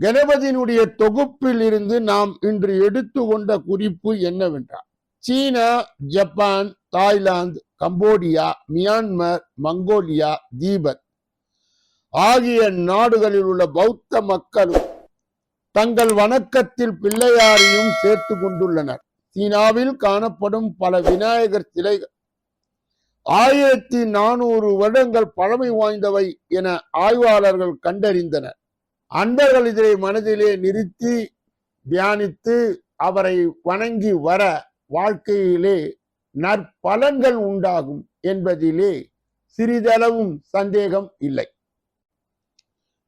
கணபதியினுடைய தொகுப்பில் இருந்து நாம் இன்று எடுத்துக்கொண்ட குறிப்பு என்னவென்றால் China Japan Thailand Cambodia Myanmar Mongolia Tibet ஆகிய நாடுகளில் உள்ள பௌத்த மக்களும் தங்கள் வணக்கத்தில் பிள்ளையாரையும் சேர்த்து கொண்டுள்ளனர். சீனாவில் காணப்படும் பல விநாயகர் சிலைகள் ஆயிரத்தி நானூறு வருடங்கள் பழமை வாய்ந்தவை என ஆய்வாளர்கள் கண்டறிந்தனர். அன்பர்கள் இதை மனதிலே நிறுத்தி தியானித்து அவரை வணங்கி வர வாழ்க்கையிலே நற்பலன்கள் உண்டாகும் என்பதிலே சிறிதளவும் சந்தேகம் இல்லை.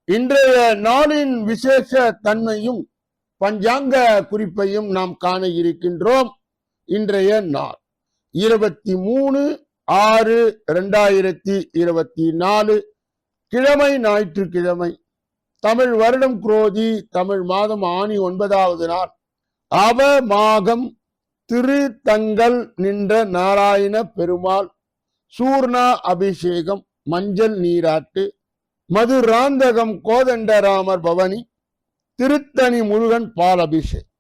இன்றைய நாளின் விசேஷ தன்மையும் பஞ்சாங்க குறிப்பையும் நாம் காண இருக்கின்றோம். இன்றைய நாள் இருபத்தி மூணு ஆறு இரண்டாயிரத்தி இருபத்தி நாலு கிழமை ஞாயிற்றுக்கிழமை தமிழ் வருடம் குரோதி தமிழ் மாதம் ஆணி ஒன்பதாவது நாள். அவமாகம் திரு தங்கள் நின்ற நாராயண பெருமாள் சூர்ணா அபிஷேகம் மஞ்சள் நீராட்டு மதுராந்தகம் கோதண்டராமர் பவனி திருத்தணி முருகன் பால் அபிஷேகம்.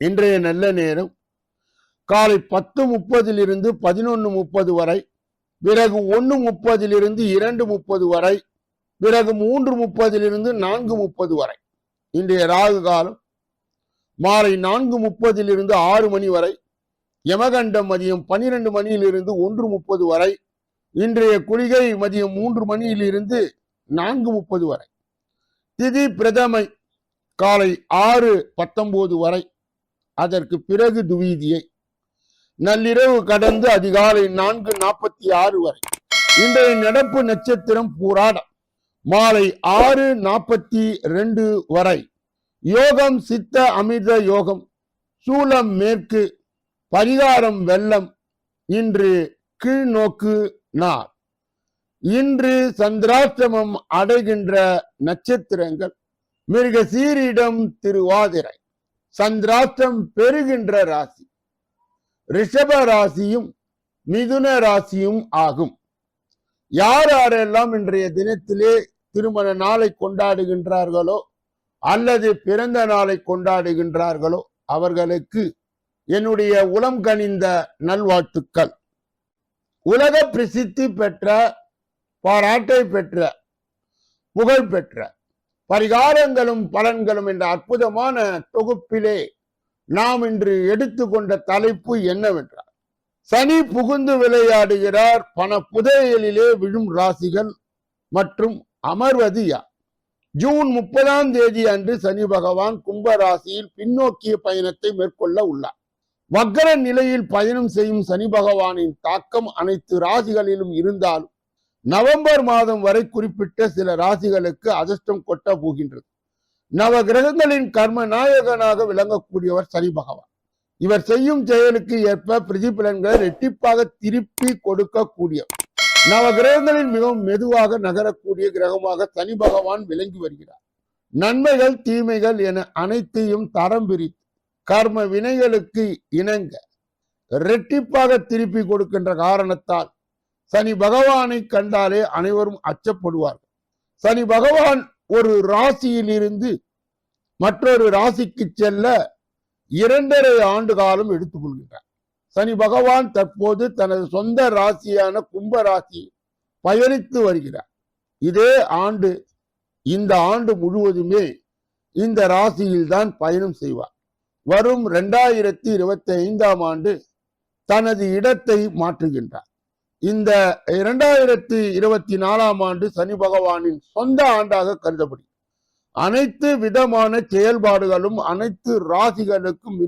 இன்றைய நல்ல நேரம் காலை பத்து முப்பதிலிருந்து பதினொன்று முப்பது வரை பிறகு ஒன்று முப்பதிலிருந்து இரண்டு முப்பது வரை பிறகு மூன்று முப்பதிலிருந்து நான்கு முப்பது வரை. இன்றைய ராகு காலம் மாலை நான்கு முப்பதிலிருந்து ஆறு மணி வரை யமகண்டம் மதியம் பனிரெண்டு மணியிலிருந்து ஒன்று முப்பது வரை இன்றைய குளிகை மதியம் மூன்று மணியிலிருந்து நான்கு முப்பது வரை. திதி பிரதமை காலை ஆறு பத்தொன்பது வரை அதற்கு பிறகு துவீதியை. நள்ளிரவு கடந்து அதிகாலை நான்கு நாற்பத்தி ஆறு வரை. இன்றைய நடப்பு நட்சத்திரம் பூராடம். மாலை ஆறு நாற்பத்தி ரெண்டு வரை. யோகம் சித்த அமிர்த யோகம் சூலம் மேற்கு பரிகாரம் வெள்ளம் இன்று கீழ்நோக்கு நார் இன்று சந்திராஷ்டமம் அடைகின்ற நட்சத்திரங்கள் மிருக சீரிடம் திருவாதிரை சந்திராஷ்டம் பெறுகின்ற ராசி ரிஷப ராசியும் மிதுன ராசியும் ஆகும். யார் யாரெல்லாம் இன்றைய தினத்திலே திருமண நாளை கொண்டாடுகின்றார்களோ அல்லது பிறந்த நாளை கொண்டாடுகின்றார்களோ அவர்களுக்கு என்னுடைய உளம் கனிந்த நல்வாழ்த்துக்கள். உலக பிரசித்தி பெற்ற பாராட்டை பெற்ற புகழ் பெற்ற பரிகாரங்களும் பலன்களும் என்ற அற்புதமான தொகுப்பிலே நாம் இன்று எடுத்துக்கொண்ட தலைப்பு என்னவென்றால் சனி புகுந்து விளையாடுகிறார் பண புதையலிலே விழும் ராசிகள் மற்றும் அமர்வது யார் ஜூன் முப்பதாம் தேதி அன்று சனி பகவான் கும்ப ராசியில் பின்னோக்கிய பயணத்தை மேற்கொள்ள உள்ளார். வக்கர நிலையில் பயணம் செய்யும் சனி பகவானின் தாக்கம் அனைத்து ராசிகளிலும் இருந்தாலும் நவம்பர் மாதம் வரை குறிப்பிட்ட சில ராசிகளுக்கு அதிர்ஷ்டம் கொட்ட போகின்றது. நவ கிரகங்களின் கர்ம நாயகனாக விளங்கக்கூடியவர் சனி பகவான். இவர் செய்யும் செயலுக்கு ஏற்ப பிரதிபலன்களை ரெட்டிப்பாக திருப்பி கொடுக்கக்கூடியவர். நவ கிரகங்களில் மிகவும் மெதுவாக நகரக்கூடிய கிரகமாக சனி பகவான் விளங்கி வருகிறார். நன்மைகள் தீமைகள் என அனைத்தையும் தரம் பிரித்து கர்ம வினைகளுக்கு இணங்க ரெட்டிப்பாக திருப்பி கொடுக்கின்ற காரணத்தால் சனி பகவானை கண்டாலே அனைவரும் அச்சப்படுவார்கள். சனி பகவான் ஒரு ராசியில் இருந்து மற்றொரு ராசிக்கு செல்ல இரண்டரை ஆண்டு காலம் எடுத்துக்கொள்கிறார். சனி பகவான் தற்போது தனது சொந்த ராசியான கும்ப ராசி பயணித்து வருகிறார். இதே ஆண்டு இந்த ஆண்டு முழுவதுமே இந்த ராசியில்தான் பயணம் செய்வார். வரும் ரெண்டாயிரத்தி இருபத்தி ஐந்தாம் ஆண்டு தனது இடத்தை மாற்றுகின்றார். இந்த இரண்டாயிரத்தி இருபத்தி நாலாம் ஆண்டு சனி பகவானின் சொந்த ஆண்டாக கருதப்படுகிறது. அனைத்து விதமான செயல்பாடுகளும் அனைத்து ராசிகளுக்கும்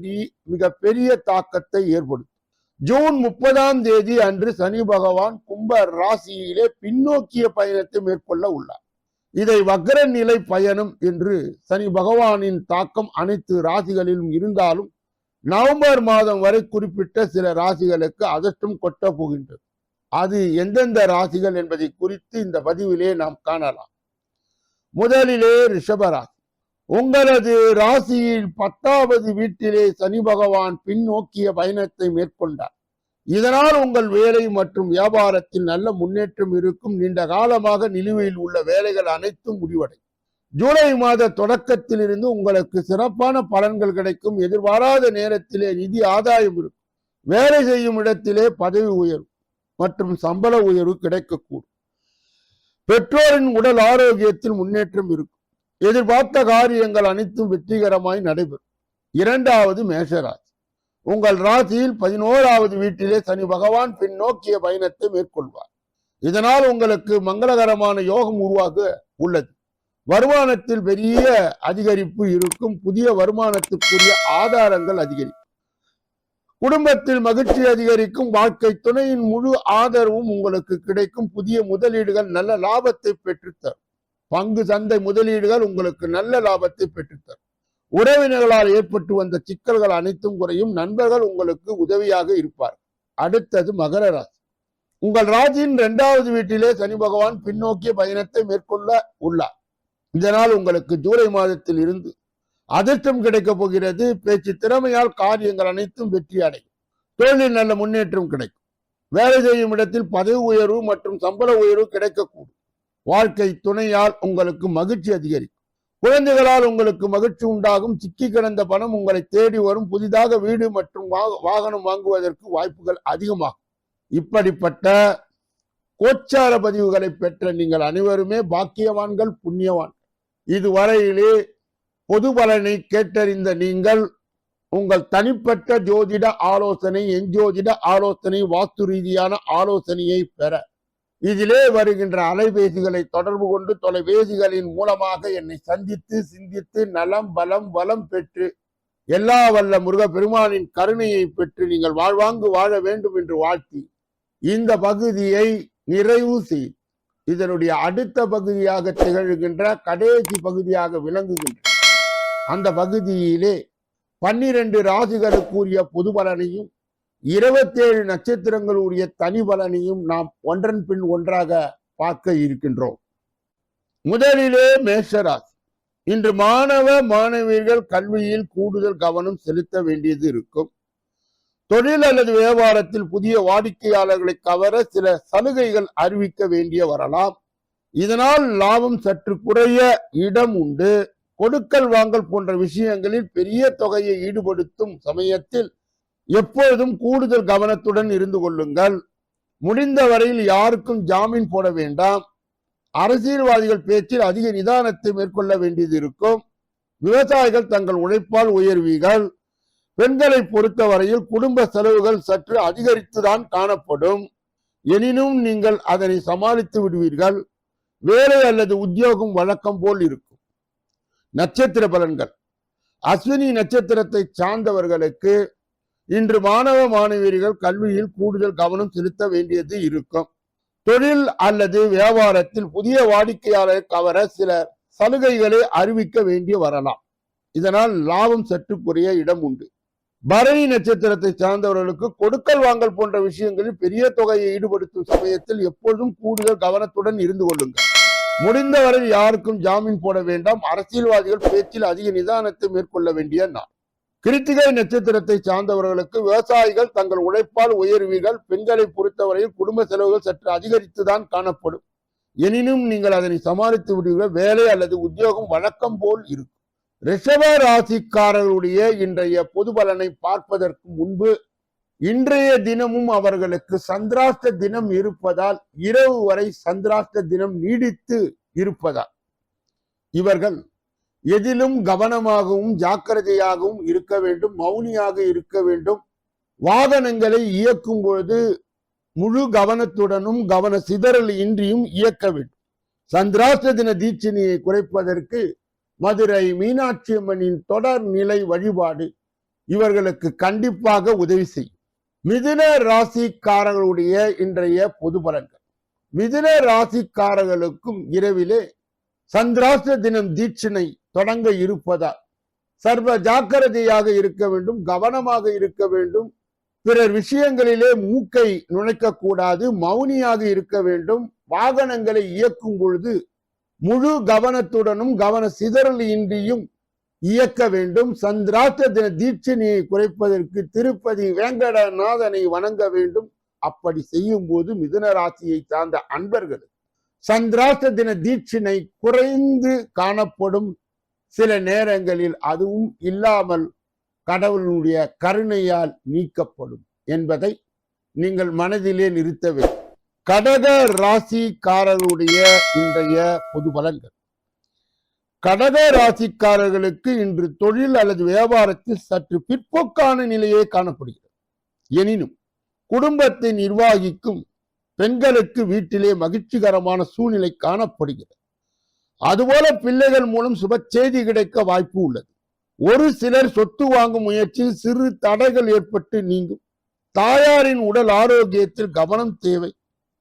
மிக பெரிய தாக்கத்தை ஏற்படுத்தும். ஜூன் முப்பதாம் தேதி அன்று சனி பகவான் கும்ப ராசியிலே பின்னோக்கிய பயணத்தை மேற்கொள்ள உள்ளார். இதை வக்ர நிலை பயணம் என்று சனி பகவானின் தாக்கம் அனைத்து ராசிகளிலும் இருந்தாலும் நவம்பர் மாதம் வரை குறிப்பிட்ட சில ராசிகளுக்கு அதிர்ஷ்டம் கொட்ட போகின்றது. அது எந்தெந்த ராசிகள் என்பதை குறித்து இந்த பதிவிலே நாம் காணலாம். முதலிலே ரிஷபராசி உங்களது ராசியில் பத்தாவது வீட்டிலே சனி பகவான் பின்னோக்கிய பயணத்தை மேற்கொண்டார். இதனால் உங்கள் வேலை மற்றும் வியாபாரத்தில் நல்ல முன்னேற்றம் இருக்கும். நீண்ட காலமாக நிலுவையில் உள்ள வேலைகள் அனைத்தும் முடிவடையும். ஜூலை மாத தொடக்கத்திலிருந்து உங்களுக்கு சிறப்பான பலன்கள் கிடைக்கும். எதிர்பாராத நேரத்திலே நிதி ஆதாயம் இருக்கும். வேலை செய்யும் இடத்திலே பதவி உயர்வு மற்றும் சம்பள உயர்வு கிடைக்கக்கூடும். பெற்றோரின் உடல் ஆரோக்கியத்தில் முன்னேற்றம் இருக்கும். எதிர்பார்த்த காரியங்கள் அனைத்தும் வெற்றிகரமாய் நடைபெறும். இரண்டாவது மேஷராசி. உங்கள் ராசியில் பதினோராவது வீட்டிலே சனி பகவான் பின்னோக்கிய பயணத்தை மேற்கொள்வார். இதனால் உங்களுக்கு மங்களகரமான யோகம் உருவாக உள்ளது. வருமானத்தில் பெரிய அதிகரிப்பு இருக்கும். புதிய வருமானத்துக்குரிய ஆதாரங்கள் அதிகரிக்கும். குடும்பத்தில் மகிழ்ச்சி அதிகரிக்கும். வாழ்க்கை துணையின் முழு ஆதரவும் உங்களுக்கு கிடைக்கும். புதிய முதலீடுகள் நல்ல லாபத்தை பெற்றுத்தரும். பங்கு சந்தை முதலீடுகள் உங்களுக்கு நல்ல லாபத்தை பெற்றுத்தரும். உறவினர்களால் ஏற்பட்டு வந்த சிக்கல்கள் அனைத்தும் குறையும். நண்பர்கள் உங்களுக்கு உதவியாக இருப்பார். அடுத்தது மகர ராசி. உங்கள் ராசியின் இரண்டாவது வீட்டிலே சனி பகவான் பின்னோக்கிய பயணத்தை மேற்கொள்ள உள்ளார். இதனால் உங்களுக்கு ஜூலை மாதத்தில் இருந்து அதிர்ஷ்டம் கிடைக்கப் போகிறது. பேச்சு திறமையால் காரியங்கள் அனைத்தும் வெற்றி அடையும். தொழிலில் நல்ல முன்னேற்றம் கிடைக்கும். வேலை செய்யும் இடத்தில் பதவி உயர்வு மற்றும் சம்பள உயர்வு கிடைக்கக்கூடும். வாழ்க்கை துணையால் உங்களுக்கு மகிழ்ச்சி அதிகரிக்கும். குழந்தைகளால் உங்களுக்கு மகிழ்ச்சி உண்டாகும். சிக்கி கிடந்த பணம் உங்களை தேடி வரும். புதிதாக வீடு மற்றும் வா- வாகனம் வாங்குவதற்கு வாய்ப்புகள் அதிகமாகும். இப்படிப்பட்ட கோச்சார பதிவுகளை பெற்ற நீங்கள் அனைவருமே பாக்கியவான்கள் புண்ணியவான் இதுவரையிலே பொது பலனை கேட்டறிந்த நீங்கள் உங்கள் தனிப்பட்ட ஜோதிட ஆலோசனை எஞ்சோதிட ஆலோசனை வாஸ்து ரீதியான ஆலோசனையை பெற இதிலே வருகின்ற அலைபேசிகளை தொடர்பு கொண்டு தொலைபேசிகளின் மூலமாக என்னை சந்தித்து சிந்தித்து நலம் பலம் வளம் பெற்று எல்லா வல்ல முருக பெருமானின் கருணையை பெற்று நீங்கள் வாழ்வாங்கு வாழ வேண்டும் என்று வாழ்த்தி இந்த பகுதியை நிறைவு செய். இதனுடைய அடுத்த பகுதியாக திகழ்கின்ற கடைசி பகுதியாக விளங்குகின்ற அந்த பகுதியிலே பன்னிரண்டு ராசிகளுக்குரிய பொது பலனையும் இருபத்தேழு நட்சத்திரங்களுடைய தனி பலனையும் நாம் ஒன்றன் பின் ஒன்றாக பார்க்க இருக்கின்றோம். முதலிலே மேஷராசி. இன்று மாணவ மாணவியர்கள் கல்வியில் கூடுதல் கவனம் செலுத்த வேண்டியது இருக்கும். தொழில் அல்லது வியாபாரத்தில் புதிய வாடிக்கையாளர்களை கவர சில சலுகைகள் அறிவிக்க வேண்டிய வரலாம். இதனால் லாபம் சற்று குறைய இடம் உண்டு. கொடுக்கல் வாங்கல் போன்ற விஷயங்களில் பெரிய தொகையை ஈடுபடுத்தும் சமயத்தில் எப்பொழுதும் கூடுதல் கவனத்துடன் இருந்து கொள்ளுங்கள். முடிந்த வரையில் யாருக்கும் ஜாமீன் போட வேண்டாம். அரசியல்வாதிகள் பேச்சில் அதிக நிதானத்தை மேற்கொள்ள வேண்டியது இருக்கும். விவசாயிகள் தங்கள் உழைப்பால் உயர்வீர்கள். பெண்களை பொறுத்தவரையில் குடும்ப செலவுகள் சற்று அதிகரித்துதான் காணப்படும். எனினும் நீங்கள் அதனை சமாளித்து விடுவீர்கள். வேலை அல்லது உத்தியோகம் வழக்கம் போல் இருக்கும். நட்சத்திர பலன்கள். அஸ்வினி நட்சத்திரத்தை சார்ந்தவர்களுக்கு இன்று மாணவ மாணவியர்கள் கல்வியில் கூடுதல் கவனம் செலுத்த வேண்டியது இருக்கும். தொழில் அல்லது வியாபாரத்தில் புதிய வாடிக்கையாளரை கவர சில சலுகைகளை அறிவிக்க வேண்டிய வரலாம். இதனால் லாபம் சற்று குறைய இடம் உண்டு. பரணி நட்சத்திரத்தை சார்ந்தவர்களுக்கு கொடுக்கல் வாங்கல் போன்ற விஷயங்களில் பெரிய தொகையை ஈடுபடுத்தும் சமயத்தில் எப்பொழுதும் கூடுதல் கவனத்துடன் இருந்து கொள்ளுங்கள். முடிந்தவரை யாருக்கும் ஜாமீன் போட வேண்டாம். அரசியல்வாதிகள் பேச்சில் அதிக நிதானத்தை மேற்கொள்ள வேண்டிய நாள். கிருத்திகை நட்சத்திரத்தை சார்ந்தவர்களுக்கு விவசாயிகள் தங்கள் உழைப்பால் உயர்வீர்கள். பெண்களை பொறுத்தவரையில் குடும்ப செலவுகள் சற்று அதிகரித்துதான் காணப்படும். எனினும் நீங்கள் அதனை சமாளித்து விடுவீர்கள். வேலை அல்லது உத்தியோகம் வழக்கம் போல் இருக்கும். ரிஷப ராசிக்காரர்களுடைய இன்றைய பொது பலனை பார்ப்பதற்கு முன்பு இன்றைய தினமும் அவர்களுக்கு சந்திராஷ்ட தினம் இருப்பதால் இரவு வரை சந்திராஷ்ட தினம் நீடித்து இருப்பதால் இவர்கள் எதிலும் கவனமாகவும் ஜாக்கிரதையாகவும் இருக்க வேண்டும் மௌனியாக இருக்க வேண்டும். வாகனங்களை இயக்கும் பொழுது முழு கவனத்துடனும் கவன சிதறல் இன்றியும் இயக்க வேண்டும். சந்திராஷ்ட தின தீட்சணியை குறைப்பதற்கு மதுரை மீனாட்சி அம்மனின் தொடர் நிலை வழிபாடு இவர்களுக்கு கண்டிப்பாக உதவி செய்யும். மிதுன ராசிக்காரர்களுடைய இன்றைய பொது பலன்கள். மிதுன ராசிக்காரர்களுக்கும் இரவிலே சந்திராஷ்ட தினம் தீட்சணை தொடங்க இருப்பதால் சர்வ ஜாக்கிரதையாக இருக்க வேண்டும் கவனமாக இருக்க வேண்டும். பிறர் விஷயங்களிலே மூக்கை நுழைக்க கூடாது மௌனியாக இருக்க வேண்டும். வாகனங்களை இயக்கும் பொழுது முழு கவனத்துடனும் கவன சிதறல் இன்றியும் இயக்க வேண்டும். சந்திராத்த தின தீட்சணியை குறைப்பதற்கு திருப்பதி வேங்கடநாதனை வணங்க வேண்டும். அப்படி செய்யும் போது மிதுன ராசியை சார்ந்த அன்பர்கள் சந்திராஷ்ட தின தீட்சினை குறைந்து காணப்படும். சில நேரங்களில் அதுவும் இல்லாமல் கடவுளுடைய கருணையால் நீக்கப்படும் என்பதை நீங்கள் மனதிலே நிறுத்த வேண்டும். கடக ராசிக்காரர்களுடைய இன்றைய பொது பலன்கள். கடக ராசிக்காரர்களுக்கு இன்று தொழில் அல்லது வியாபாரத்தில் சற்று பிற்போக்கான நிலையே காணப்படுகிறது. எனினும் குடும்பத்தை நிர்வாகிக்கும் பெண்களுக்கு வீட்டிலே மகிழ்ச்சிகரமான சூழ்நிலை காணப்படுகிறது. அதுபோல பிள்ளைகள் மூலம் சுப செய்தி கிடைக்க வாய்ப்பு உள்ளது. ஒரு சிலர் சொத்து வாங்கும் முயற்சியில் சிறு தடைகள் ஏற்பட்டு நீங்கும். தாயாரின் உடல் ஆரோக்கியத்தில் கவனம் தேவை.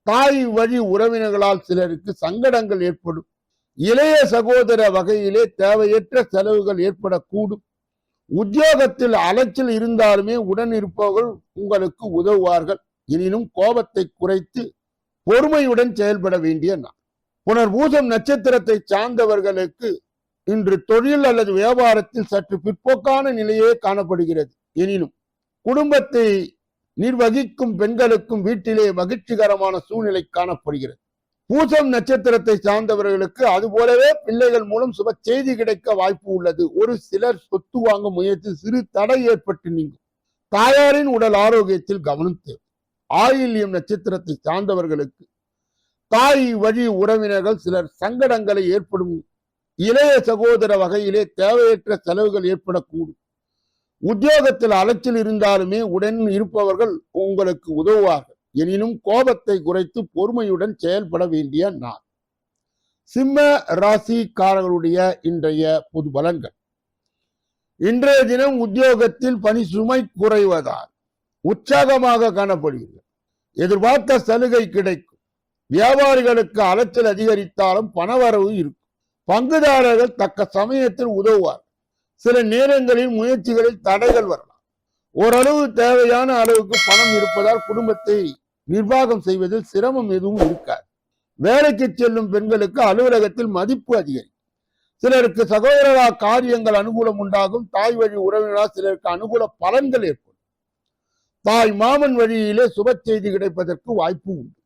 தாய் வழி உறவினர்களால் சிலருக்கு சங்கடங்கள் ஏற்படும். இளைய சகோதர வகையிலே தேவையற்ற செலவுகள் ஏற்படக்கூடும். உத்தியோகத்தில் அலைச்சல் இருந்தாலுமே உடன் இருப்பவர்கள் உங்களுக்கு உதவுவார்கள். எனினும் கோபத்தை குறைத்து பொறுமையுடன் செயல்பட வேண்டிய நான் நாள் புனர்பூசம் நட்சத்திரத்தை சார்ந்தவர்களுக்கு இன்று தொழில் அல்லது வியாபாரத்தில் சற்று பிற்போக்கான நிலையே காணப்படுகிறது. எனினும் குடும்பத்தை நிர்வகிக்கும் பெண்களுக்கும் வீட்டிலே மகிழ்ச்சிகரமான சூழ்நிலை காணப்படுகிறது. பூசம் நட்சத்திரத்தை சார்ந்தவர்களுக்கு அதுபோலவே பிள்ளைகள் மூலம் சுப செய்தி கிடைக்க வாய்ப்பு உள்ளது. ஒரு சிலர் சொத்து வாங்க முயற்சி சிறு தடை ஏற்பட்டு நீங்கும். தாயாரின் உடல் ஆரோக்கியத்தில் கவனம் தேவை. ஆயில்யம் நட்சத்திரத்தை சார்ந்தவர்களுக்கு தாய் வழி உறவினர்கள் சிலர் சங்கடங்களை ஏற்படும். இளைய சகோதர வகையிலே தேவையற்ற செலவுகள் ஏற்படக்கூடும். உத்தியோகத்தில் அலைச்சல் இருந்தாலுமே உடன் இருப்பவர்கள் உங்களுக்கு உதவுவார்கள். எனினும் கோபத்தை குறைத்து பொறுமையுடன் செயல்பட வேண்டிய நாள். சிம்ம ராசிக்காரர்களுடைய இன்றைய பொது பலன்கள். இன்றைய தினம் உத்தியோகத்தில் பணி சுமை குறைவதால் உற்சாகமாக காணப்படுகிறது. எதிர்பார்த்த சலுகை கிடைக்கும். வியாபாரிகளுக்கு அலைச்சல் அதிகரித்தாலும் பணவரவு இருக்கும். பங்குதாரர்கள் தக்க சமயத்தில் உதவுவார் சில நேரங்களில் முயற்சிகளில் தடைகள் வரலாம். ஓரளவு தேவையான அளவுக்கு பணம் இருப்பதால் குடும்பத்தை நிர்வாகம் செய்வதில் சிரமம் எதுவும் இருக்காது. வேலைக்கு செல்லும் பெண்களுக்கு அலுவலகத்தில் மதிப்பு அதிகரிக்கும். சிலருக்கு சகோதரா காரியங்கள் அனுகூலம் உண்டாகும். தாய் வழி உறவினரால் சிலருக்கு அனுகூல பலன்கள் ஏற்படும். தாய் மாமன் வழியிலே சுப செய்தி கிடைப்பதற்கு வாய்ப்பு உண்டு.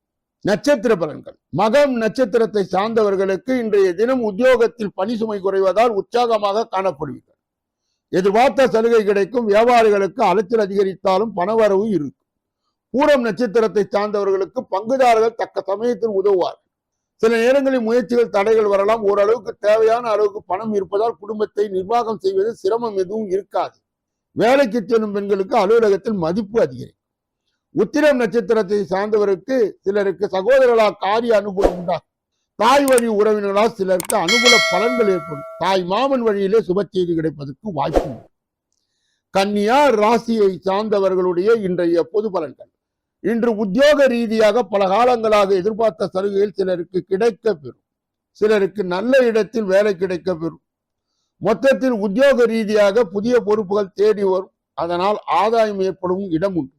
நட்சத்திர பலன்கள். மகம் நட்சத்திரத்தை சார்ந்தவர்களுக்கு இன்றைய தினம் உத்தியோகத்தில் பணி சுமை குறைவதால் உற்சாகமாக காணப்படுவீர்கள். எதிர்பார்த்த சலுகை கிடைக்கும் வியாபாரிகளுக்கு அலைச்சல் அதிகரித்தாலும் பணவரவு இருக்கும். பூரம் நட்சத்திரத்தை சார்ந்தவர்களுக்கு பங்குதாரர்கள் தக்க சமயத்தில் உதவுவார்கள். சில நேரங்களில் முயற்சிகள் தடைகள் வரலாம். ஓரளவுக்கு தேவையான அளவுக்கு பணம் இருப்பதால் குடும்பத்தை நிர்வாகம் செய்வது சிரமம் எதுவும் இருக்காது. வேலைக்கு செல்லும் பெண்களுக்கு அலுவலகத்தில் மதிப்பு அதிகரிக்கும். உத்திரம் நட்சத்திரத்தை சார்ந்தவருக்கு சிலருக்கு சகோதரர்களா காரிய அனுகூலம் உண்டா? தாய் வழி உறவினர்களா சிலருக்கு அனுகூல பலன்கள் ஏற்படும். தாய் மாமன் வழியிலே சுப செய்தி கிடைப்பதற்கு வாய்ப்பு கன்னியா ராசியை சார்ந்தவர்களுடைய இன்றைய பொது பலன்கள். இன்று உத்தியோக ரீதியாக பல காலங்களாக எதிர்பார்த்த சலுகைகள் சிலருக்கு கிடைக்க பெறும் சிலருக்கு நல்ல இடத்தில் வேலை கிடைக்க பெறும் மொத்தத்தில் உத்தியோக ரீதியாக புதிய பொறுப்புகள் தேடி வரும். அதனால் ஆதாயம் ஏற்படும் இடம் உண்டு.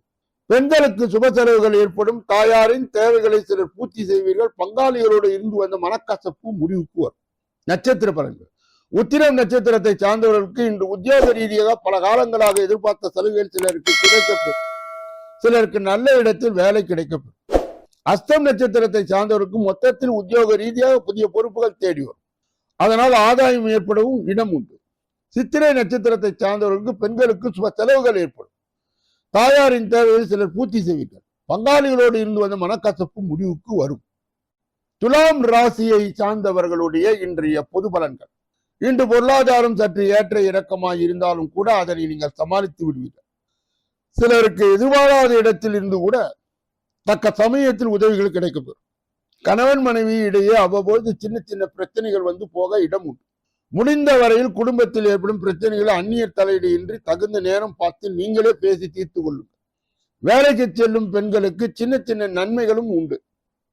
பெண்களுக்கு சுப செலவுகள் ஏற்படும். தாயாரின் தேவைகளை சிலர் பூர்த்தி செய்வீர்கள். பங்காளிகளோடு இருந்து வந்த மனக்கசப்பு முடிவுக்கு வரும். நட்சத்திர பலன்கள். உத்திரம் நட்சத்திரத்தை சார்ந்தவர்களுக்கு இன்று உத்தியோக ரீதியாக பல காலங்களாக எதிர்பார்த்த சலுகைகள் சிலருக்கு கிடைக்கப்படும் சிலருக்கு நல்ல இடத்தில் வேலை கிடைக்கப்படும் அஸ்தம் நட்சத்திரத்தை சார்ந்தவருக்கு மொத்தத்தில் உத்தியோக ரீதியாக புதிய பொறுப்புகள் தேடி வரும். அதனால் ஆதாயம் ஏற்படவும் இடம் உண்டு. சித்திரை நட்சத்திரத்தை சார்ந்தவர்களுக்கு பெண்களுக்கு சுப செலவுகள் ஏற்படும். தாயாரின் தேவையை சிலர் பூர்த்தி செய்வீர்கள் பங்காளிகளோடு இருந்து வந்த மனக்கசப்பு முடிவுக்கு வரும். துலாம் ராசியை சார்ந்தவர்களுடைய இன்றைய பொது பலன்கள். இன்று பொருளாதாரம் சற்று ஏற்ற இறக்கமாய் இருந்தாலும் கூட அதனை நீங்கள் சமாளித்து விடுவீர்கள். சிலருக்கு எதிர்பாராத இடத்தில் இருந்து கூட தக்க சமயத்தில் உதவிகள் கிடைக்கப்பெறும். கணவன் மனைவி இடையே அவ்வப்போது சின்ன சின்ன பிரச்சனைகள் வந்து போக இடம் உண்டு. முடிந்த வரையில் குடும்பத்தில் ஏற்படும் பிரச்சனைகளை அந்நியர் தலையீடு இன்றி தகுந்த நேரம் பார்த்து நீங்களே பேசி தீர்த்து கொள்ளுங்கள். வேலைக்கு செல்லும் பெண்களுக்கு சின்ன சின்ன நன்மைகளும் உண்டு.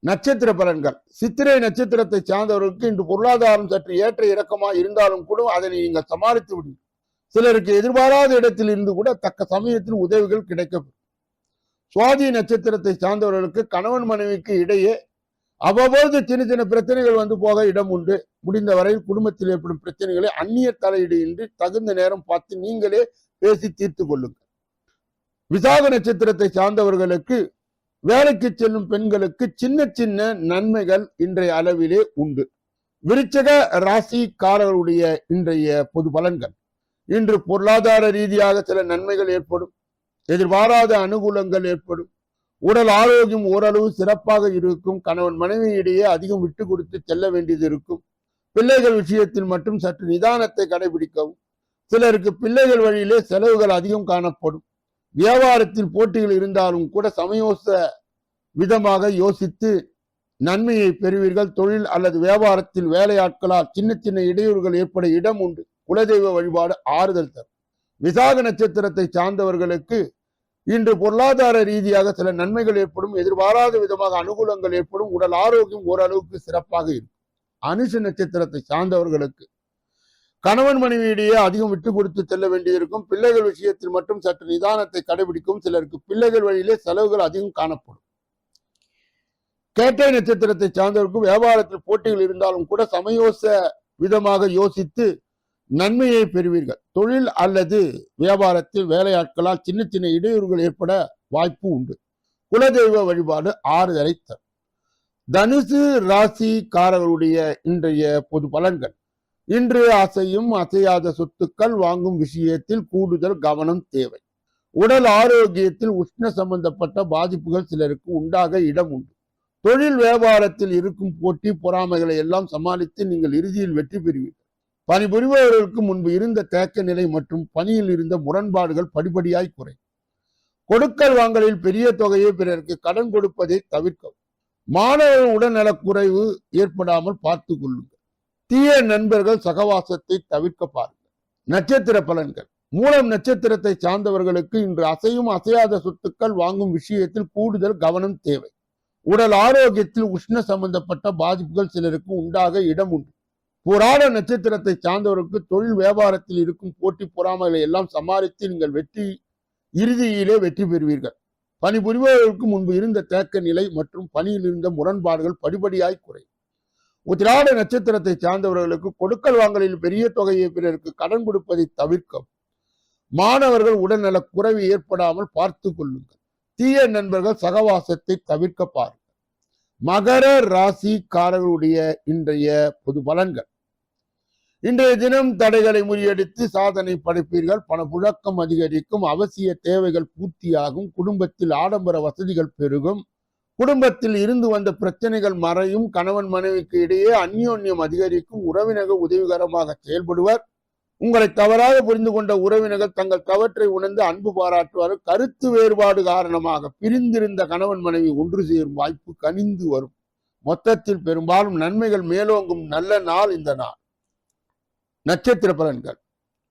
நட்சத்திர பலன்கள். சித்திரை நட்சத்திரத்தை சார்ந்தவர்களுக்கு இன்று பொருளாதாரம் சற்று ஏற்ற இறக்கமாக இருந்தாலும் கூட அதனை நீங்கள் சமாளித்து விடுங்கள். சிலருக்கு எதிர்பாராத இடத்தில் இருந்து கூட தக்க சமயத்தில் உதவிகள் கிடைக்கப்படும் சுவாதி நட்சத்திரத்தை சார்ந்தவர்களுக்கு கணவன் மனைவிக்கு இடையே அவ்வப்போது சின்ன சின்ன பிரச்சனைகள் வந்து போக இடம் உண்டு. முடிந்த வரையில் குடும்பத்தில் ஏற்படும் பிரச்சனைகளை அந்நிய தலையீடு இன்றி தகுந்த நேரம் பார்த்து நீங்களே பேசி தீர்த்து கொள்ளுங்கள். விசாக நட்சத்திரத்தை சார்ந்தவர்களுக்கு வேலைக்கு செல்லும் பெண்களுக்கு சின்ன சின்ன நன்மைகள் இன்றைய அளவிலே உண்டு. விருச்சக ராசிக்காரர்களுடைய இன்றைய பொது பலன்கள். இன்று பொருளாதார ரீதியாக சில நன்மைகள் ஏற்படும். எதிர்பாராத அனுகூலங்கள் ஏற்படும். உடல் ஆரோக்கியம் ஓரளவு சிறப்பாக இருக்கும். கணவன் மனைவி இடையே அதிகம் விட்டு கொடுத்து செல்ல வேண்டியது இருக்கும். பிள்ளைகள் விஷயத்தில் மட்டும் சற்று நிதானத்தை கடைபிடிக்கவும். சிலருக்கு பிள்ளைகள் வழியிலே செலவுகள் அதிகம் காணப்படும். வியாபாரத்தில் போட்டிகள் இருந்தாலும் கூட சமயோச விதமாக யோசித்து நன்மையை பெறுவீர்கள். தொழில் அல்லது வியாபாரத்தில் வேலையாட்களால் சின்ன சின்ன இடையூறுகள் ஏற்பட இடம் உண்டு. குலதெய்வ வழிபாடு ஆறுதல் தரும். விசாக நட்சத்திரத்தை சார்ந்தவர்களுக்கு இன்று பொருளாதார ரீதியாக சில நன்மைகள் ஏற்படும் எதிர்பாராத விதமாக அனுகூலங்கள் ஏற்படும் உடல் ஆரோக்கியம் ஓரளவுக்கு சிறப்பாக இருக்கும். அனுஷ நட்சத்திரத்தை சார்ந்தவர்களுக்கு கணவன் மனைவியிடையே அதிகம் விட்டு கொடுத்து செல்ல வேண்டியிருக்கும். பிள்ளைகள் விஷயத்தில் மட்டும் சற்று நிதானத்தை கடைபிடிக்கும். சிலருக்கு பிள்ளைகள் வழியிலே செலவுகள் அதிகம் காணப்படும். கேட்டை நட்சத்திரத்தை சார்ந்தவருக்கும் வியாபாரத்தில் போட்டிகள் இருந்தாலும் கூட சமயோச விதமாக யோசித்து நன்மையை பெறுவீர்கள். தொழில் அல்லது வியாபாரத்தில் வேலையாட்களால் சின்ன சின்ன இடையூறுகள் ஏற்பட வாய்ப்பு உண்டு. குலதெய்வ வழிபாடு ஆறுதலை தரும். தனுசு ராசிக்காரர்களுடைய இன்றைய பொது பலன்கள். இன்று அசையும் அசையாத சொத்துக்கள் வாங்கும் விஷயத்தில் கூடுதல் கவனம் தேவை. உடல் ஆரோக்கியத்தில் உஷ்ண சம்பந்தப்பட்ட பாதிப்புகள் சிலருக்கு உண்டாக இடம் உண்டு. தொழில் வியாபாரத்தில் இருக்கும் போட்டி பொறாமைகளை எல்லாம் சமாளித்து நீங்கள் இறுதியில் வெற்றி பெறுவீர்கள். பணிபுரிபவர்களுக்கு முன்பு இருந்த தேக்க நிலை மற்றும் பணியில் இருந்த முரண்பாடுகள் படிப்படியாய் குறை. கொடுக்கல் வாங்கலில் பெரிய தொகையை பிறருக்கு கடன் கொடுப்பதை தவிர்க்கவும் மாணவர் உடல்நல குறைவு ஏற்படாமல் பார்த்து கொள்ளுங்கள். தீய நண்பர்கள் சகவாசத்தை தவிர்க்க பாருங்கள். நட்சத்திர பலன்கள். மூலம் நட்சத்திரத்தை சார்ந்தவர்களுக்கு இன்று அசையும் அசையாத சொத்துக்கள் வாங்கும் விஷயத்தில் கூடுதல் கவனம் தேவை. உடல் ஆரோக்கியத்தில் உஷ்ண சம்பந்தப்பட்ட பாதிப்புகள் சிலருக்கு உண்டாக இடம் உண்டு. புராண நட்சத்திரத்தை சார்ந்தவருக்கு தொழில் வியாபாரத்தில் இருக்கும் போட்டி பொறாமைகளை எல்லாம் சமாளித்து நீங்கள் வெற்றி இறுதியிலே வெற்றி பெறுவீர்கள். பணிபுரிபவர்களுக்கு முன்பு இருந்த தேக்க நிலை மற்றும் பணியில் இருந்த முரண்பாடுகள் படிப்படியாய் குறையும். உத்திராட நட்சத்திரத்தை சார்ந்தவர்களுக்கு கொடுக்கல் வாங்கலில் பெரிய தொகையை பிறருக்கு கடன் கொடுப்பதை தவிர்க்கவும். மாணவர்கள் உடல்நலக் குறைவு ஏற்படாமல் பார்த்து கொள்ளுங்கள். தீய நண்பர்கள் சகவாசத்தை தவிர்க்க பாருங்கள். மகர ராசிக்காரர்களுடைய இன்றைய பொது பலன்கள். இன்றைய தினம் தடைகளை முறியடித்து சாதனை படைப்பீர்கள். பணப்புழக்கம் அதிகரிக்கும். அவசிய தேவைகள் பூர்த்தியாகும். குடும்பத்தில் ஆடம்பர வசதிகள் பெருகும். குடும்பத்தில் இருந்து வந்த பிரச்சனைகள் மறையும். கணவன் மனைவிக்கு இடையே அந்யோன்யம் அதிகரிக்கும். உறவினர்கள் உதவிகரமாக செயல்படுவர். உங்களை தவறாக புரிந்து கொண்ட உறவினர்கள் தங்கள் தவற்றை உணர்ந்து அன்பு பாராட்டுவார் கருத்து வேறுபாடு காரணமாக பிரிந்திருந்த கணவன் மனைவி ஒன்று சேரும் வாய்ப்பு கனிந்து வரும். மொத்தத்தில் பெரும்பாலும் நன்மைகள் மேலோங்கும். நல்ல நாள் இந்த நாள். நட்சத்திர பலன்கள்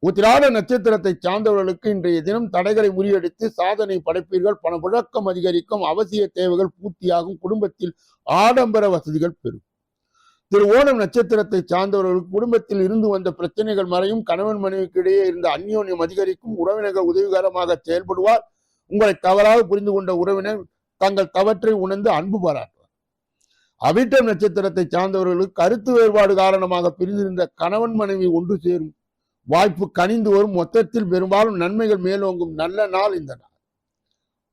உத்திராட நட்சத்திரத்தை சார்ந்தவர்களுக்கு இன்றைய தினம் தடைகளை முறியடித்து சாதனை படைப்பீர்கள். பணப்புழக்கம் அதிகரிக்கும் அவசிய தேவைகள் பூர்த்தியாகும் குடும்பத்தில் ஆடம்பர வசதிகள் பெறும். திரு ஓணம் நட்சத்திரத்தை சார்ந்தவர்களுக்கு குடும்பத்தில் இருந்து வந்த பிரச்சனைகள் மறையும். கணவன் மனைவிக்கு இடையே இருந்த அந்யோன்யம் அதிகரிக்கும். உறவினர்கள் உதவிகரமாக செயல்படுவார். உங்களை தவறாக புரிந்து கொண்ட உறவினர் தங்கள் தவற்றை உணர்ந்து அன்பு பாராட்டும். அவிட்டம் நட்சத்திரத்தை சார்ந்தவர்களுக்கு கருத்து வேறுபாடு காரணமாக பிரிந்திருந்த கணவன் மனைவி ஒன்று சேரும். வாய்ப்பு கனிந்து வரும். மொத்தத்தில் பெரும்பாலும் நன்மைகள் மேலோங்கும். நல்ல நாள் இந்த நாள்.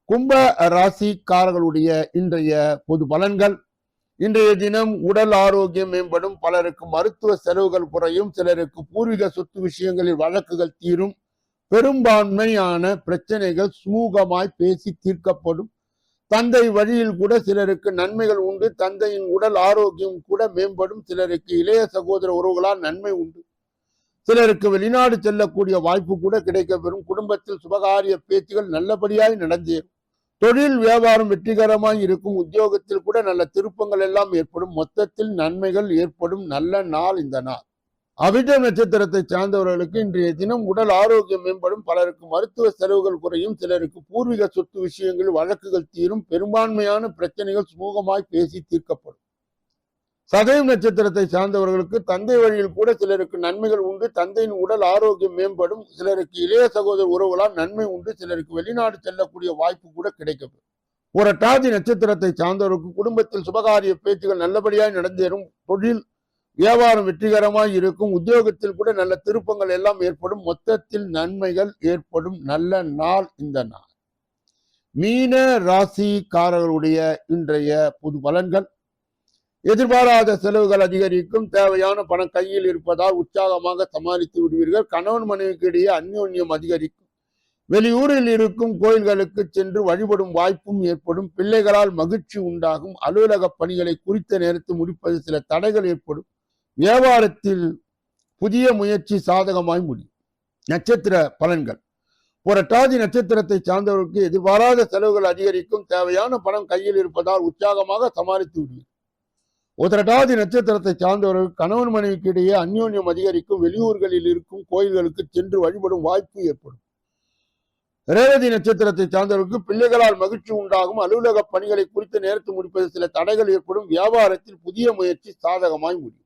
கும்ப ராசிக்காரர்களுடைய இன்றைய பொது பலன்கள். இன்றைய தினம் உடல் ஆரோக்கியம் மேம்படும். பலருக்கு மருத்துவ செலவுகள் குறையும். சிலருக்கு பூர்வீக சொத்து விஷயங்களில் வழக்குகள் தீரும். பெரும்பான்மையான பிரச்சனைகள் சுமூகமாய் பேசி தீர்க்கப்படும். தந்தை வழியில் கூட சிலருக்கு நன்மைகள் உண்டு. தந்தையின் உடல் ஆரோக்கியம் கூட மேம்படும். சிலருக்கு இளைய சகோதர உறவுகளால் நன்மை உண்டு. சிலருக்கு வெளிநாடு செல்லக்கூடிய வாய்ப்பு கூட கிடைக்கப்பெறும். குடும்பத்தில் சுபகாரிய பேச்சுகள் நல்லபடியாய் நடந்தேறும். தொழில் வியாபாரம் வெற்றிகரமாய் இருக்கும். உத்தியோகத்தில் கூட நல்ல திருப்பங்கள் எல்லாம் ஏற்படும். மொத்தத்தில் நன்மைகள் ஏற்படும். நல்ல நாள் இந்த நாள். அவிட்ட நட்சத்திரத்தை சார்ந்தவர்களுக்கு இன்றைய தினம் உடல் ஆரோக்கியம் மேம்படும். பலருக்கு மருத்துவ செலவுகள் குறையும். சிலருக்கு பூர்வீக சொத்து விஷயங்கள் வழக்குகள் தீரும். பெரும்பான்மையான பிரச்சனைகள் சுமூகமாய் பேசி தீர்க்கப்படும். சதயம் நட்சத்திரத்தை சார்ந்தவர்களுக்கு தந்தை வழியில் கூட சிலருக்கு நன்மைகள் உண்டு. தந்தையின் உடல் ஆரோக்கியம் மேம்படும். சிலருக்கு இளைய சகோதர உறவுகளால் நன்மை உண்டு. சிலருக்கு வெளிநாடு செல்லக்கூடிய வாய்ப்பு கூட கிடைக்கப்படும் ஒரு டாதி நட்சத்திரத்தை சார்ந்தவருக்கு குடும்பத்தில் சுபகாரிய பேச்சுகள் நல்லபடியாய் நடந்தேறும். தொழில் வியாபாரம் வெற்றிகரமாக இருக்கும். உத்தியோகத்தில் கூட நல்ல திருப்பங்கள் எல்லாம் ஏற்படும். மொத்தத்தில் நன்மைகள் ஏற்படும். நல்ல நாள் இந்த நாள். மீன ராசிக்காரர்களுடைய இன்றைய புது பலன்கள். எதிர்பாராத செலவுகள் அதிகரிக்கும். தேவையான பணம் கையில் இருப்பதால் உற்சாகமாக சமாளித்து விடுவீர்கள். கணவன் மனைவிக்கு இடையே அந்யோன்யம் அதிகரிக்கும். வெளியூரில் இருக்கும் கோயில்களுக்கு சென்று வழிபடும் வாய்ப்பும் ஏற்படும். பிள்ளைகளால் மகிழ்ச்சி உண்டாகும். அலுவலக பணிகளை குறித்த நேரத்தில் முடிப்பது சில தடைகள் ஏற்படும். வியாபாரத்தில் புதிய முயற்சி சாதகமாய் முடியும் நட்சத்திர பலன்கள். புரட்டாதி நட்சத்திரத்தை சார்ந்தவர்களுக்கு எதிர்பாராத செலவுகள் அதிகரிக்கும். தேவையான பணம் கையில் இருப்பதால் உற்சாகமாக சமாளித்து விடுவீர்கள். உதரட்டாதி நட்சத்திரத்தை சார்ந்தவர்கள் கணவன் மனைவிக்கு இடையே அந்யோன்யம் அதிகரிக்கும். வெளியூர்களில் இருக்கும் கோயில்களுக்கு சென்று வழிபடும் வாய்ப்பு ஏற்படும். ரேவதி நட்சத்திரத்தை சார்ந்தவர்களுக்கு பிள்ளைகளால் மகிழ்ச்சி உண்டாகும். அலுவலக பணிகளை குறித்து நேரத்து முடிப்பது சில தடைகள் ஏற்படும். வியாபாரத்தில் புதிய முயற்சி சாதகமாய் முடியும்.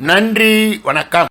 நன்றி வணக்கம்.